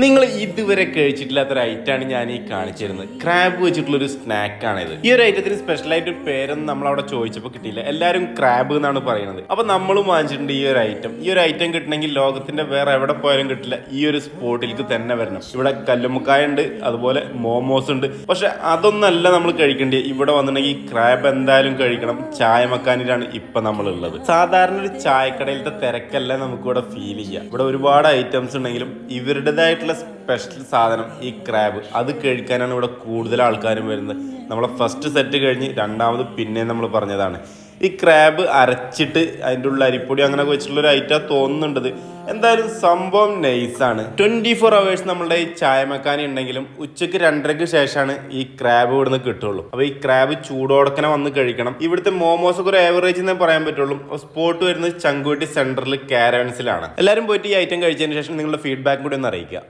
നിങ്ങൾ ഇതുവരെ കഴിച്ചിട്ടില്ലാത്തൊരു ഐറ്റാണ് ഞാൻ ഈ കാണിച്ചിരുന്നത് ക്രാബ് വെച്ചിട്ടുള്ള ഒരു സ്നാക്കാണ് ഇത് ഈ ഒരു ഐറ്റത്തിന് സ്പെഷ്യൽ ആയിട്ട് പേരൊന്നും നമ്മൾ അവിടെ ചോദിച്ചപ്പോൾ കിട്ടിയില്ല. എല്ലാവരും ക്രാബ് എന്നാണ് പറയുന്നത് അപ്പൊ നമ്മളും വാങ്ങിച്ചിട്ടുണ്ട് ഈ ഒരു ഐറ്റം ഈ ഒരു ഐറ്റം കിട്ടണമെങ്കിൽ ലോകത്തിന്റെ വേറെ എവിടെ പോയാലും കിട്ടില്ല. ഈ ഒരു സ്പോട്ടിലേക്ക് തന്നെ വരണം. ഇവിടെ കല്ലുമുക്കായ ഉണ്ട് അതുപോലെ മോമോസ് ഉണ്ട്. പക്ഷെ അതൊന്നല്ല നമ്മൾ കഴിക്കേണ്ടത്. ഇവിടെ വന്നിട്ടുണ്ടെങ്കിൽ ക്രാബ് എന്തായാലും കഴിക്കണം. ചായ മക്കാനിലാണ് ഇപ്പൊ നമ്മൾ ഉള്ളത് സാധാരണ ഒരു ചായക്കടയിലത്തെ തിരക്കല്ല നമുക്ക് ഇവിടെ ഫീൽ ചെയ്യാം. ഇവിടെ ഒരുപാട് ഐറ്റംസ് ഉണ്ടെങ്കിലും ഇവരുടേതായിട്ടുള്ള സ്പെഷ്യൽ സാധനം ഈ ക്രാബ് അത് കഴിക്കാനാണ് ഇവിടെ കൂടുതൽ ആൾക്കാരും വരുന്നത്. നമ്മളെ ഫസ്റ്റ് സെറ്റ് കഴിഞ്ഞ് രണ്ടാമത് പിന്നെ നമ്മൾ പറഞ്ഞതാണ്. ഈ ക്രാബ് അരച്ചിട്ട് അതിന്റെ ഉള്ള അരിപ്പൊടി അങ്ങനെ വെച്ചിട്ടുള്ള ഒരു ഐറ്റം തോന്നുന്നുണ്ട് എന്തായാലും സംഭവം നൈസാണ് ട്വന്റി ഫോർ അവേഴ്സ് നമ്മളുടെ ഈ ചായമക്കാനി ഉണ്ടെങ്കിലും ഉച്ചയ്ക്ക് രണ്ടരയ്ക്ക് ശേഷമാണ് ഈ ക്രാബ് ഇവിടുന്ന് കിട്ടുള്ളൂ. അപ്പോൾ ഈ ക്രാബ് ചൂടോടക്കനെ വന്ന് കഴിക്കണം. ഇവിടുത്തെ മോമോസ് ഒക്കെ ഒരു ആവറേജ് എന്നേ പറയാൻ പറ്റുള്ളൂ. സ്പോട്ട് വരുന്നത് ചങ്കുവട്ടി സെന്ററിൽ കാരവൻസിലാണ് എല്ലാവരും പോയിട്ട് ഈ ഐറ്റം കഴിച്ചതിന് ശേഷം നിങ്ങളുടെ ഫീഡ്ബാക്കും കൂടി ഒന്ന് അറിയിക്കുക.